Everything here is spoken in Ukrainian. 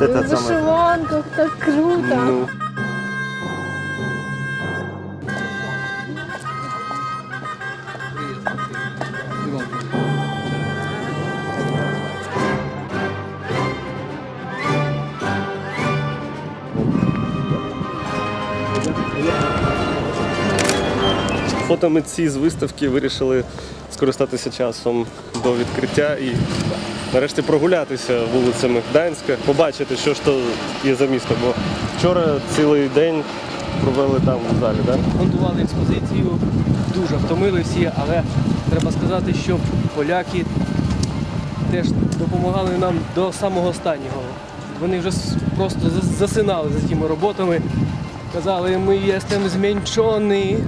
Это в самое. вышиванках, так круто. Ну, фотомитці з виставки вирішили скористатися часом до відкриття і нарешті прогулятися вулицями Гданська, побачити, що ж то є за місто. Бо вчора цілий день провели там в залі, так? Монтували експозицію, дуже втомили всі, але треба сказати, що поляки теж допомагали нам до самого останнього. Вони вже просто засинали за тими роботами. Казали, ми єстем змінчені.